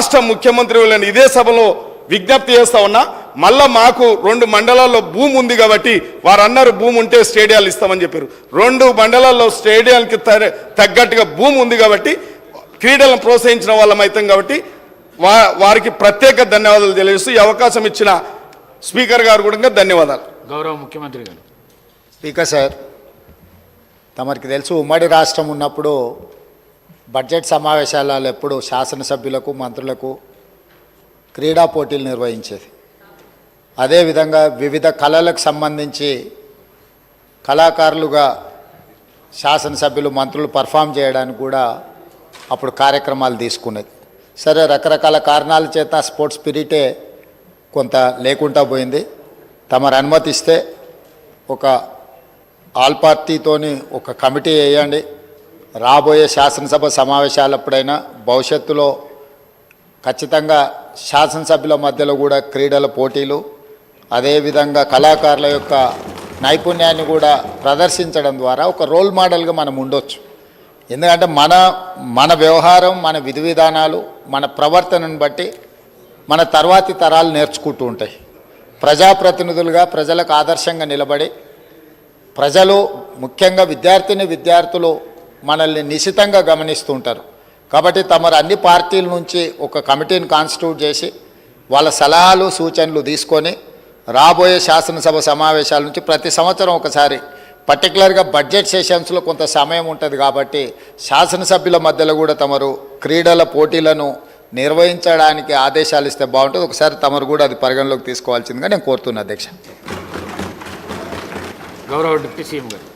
రాష్ట్ర ముఖ్యమంత్రి వాళ్ళని ఇదే సభలో విజ్ఞప్తి చేస్తా ఉన్నా మళ్ళా మాకు రెండు మండలాల్లో భూమి ఉంది కాబట్టి వారు అన్నారు భూమి ఉంటే స్టేడియాలు ఇస్తామని చెప్పారు. రెండు మండలాల్లో స్టేడియాలకి తగ్గట్టుగా భూమి ఉంది కాబట్టి క్రీడలను ప్రోత్సహించిన వాళ్ళం అవుతాం కాబట్టి వా వారికి ప్రత్యేక ధన్యవాదాలు తెలియజేస్తూ ఈ అవకాశం ఇచ్చిన స్పీకర్ గారు కూడా ధన్యవాదాలు. గౌరవ ముఖ్యమంత్రి గారు. స్పీకర్ సార్ తమరికి తెలుసు ఉమ్మడి రాష్ట్రం ఉన్నప్పుడు బడ్జెట్ సమావేశాలలో ఎప్పుడు శాసనసభ్యులకు మంత్రులకు క్రీడా పోటీలు నిర్వహించేది. అదేవిధంగా వివిధ కళలకు సంబంధించి కళాకారులుగా శాసనసభ్యులు మంత్రులు పర్ఫామ్ చేయడానికి కూడా అప్పుడు కార్యక్రమాలు తీసుకునేది. సరే రకరకాల కారణాల చేత స్పోర్ట్స్ స్పిరిటే కొంత లేకుండా పోయింది. తమరు అనుమతిస్తే ఒక ఆల్ పార్టీతోని ఒక కమిటీ వేయండి. రాబోయే శాసనసభ సమావేశాలప్పుడైనా భవిష్యత్తులో ఖచ్చితంగా శాసనసభ్యుల మధ్యలో కూడా క్రీడల పోటీలు అదేవిధంగా కళాకారుల యొక్క నైపుణ్యాన్ని కూడా ప్రదర్శించడం ద్వారా ఒక రోల్ మోడల్గా మనం ఉండొచ్చు. ఎందుకంటే మన మన వ్యవహారం మన విధి విధానాలు మన ప్రవర్తనను బట్టి మన తర్వాతి తరాలు నేర్చుకుంటూ ఉంటాయి. ప్రజాప్రతినిధులుగా ప్రజలకు ఆదర్శంగా నిలబడి ప్రజలు ముఖ్యంగా విద్యార్థిని విద్యార్థులు మనల్ని నిశితంగా గమనిస్తూ ఉంటారు. కాబట్టి తమరు అన్ని పార్టీల నుంచి ఒక కమిటీని కాన్స్టిట్యూట్ చేసి వాళ్ళ సలహాలు సూచనలు తీసుకొని రాబోయే శాసనసభ సమావేశాల నుంచి ప్రతి సంవత్సరం ఒకసారి పర్టికులర్గా బడ్జెట్ సెషన్స్లో కొంత సమయం ఉంటుంది కాబట్టి శాసనసభ్యుల మధ్యలో కూడా తమరు క్రీడల పోటీలను నిర్వహించడానికి ఆదేశాలు ఇస్తే బాగుంటుంది. ఒకసారి తమరు కూడా అది పరిగణలోకి తీసుకోవాల్సిందిగా నేను కోరుతున్నా అధ్యక్ష. గౌరవ డిప్యూటీ సీఎం గారు.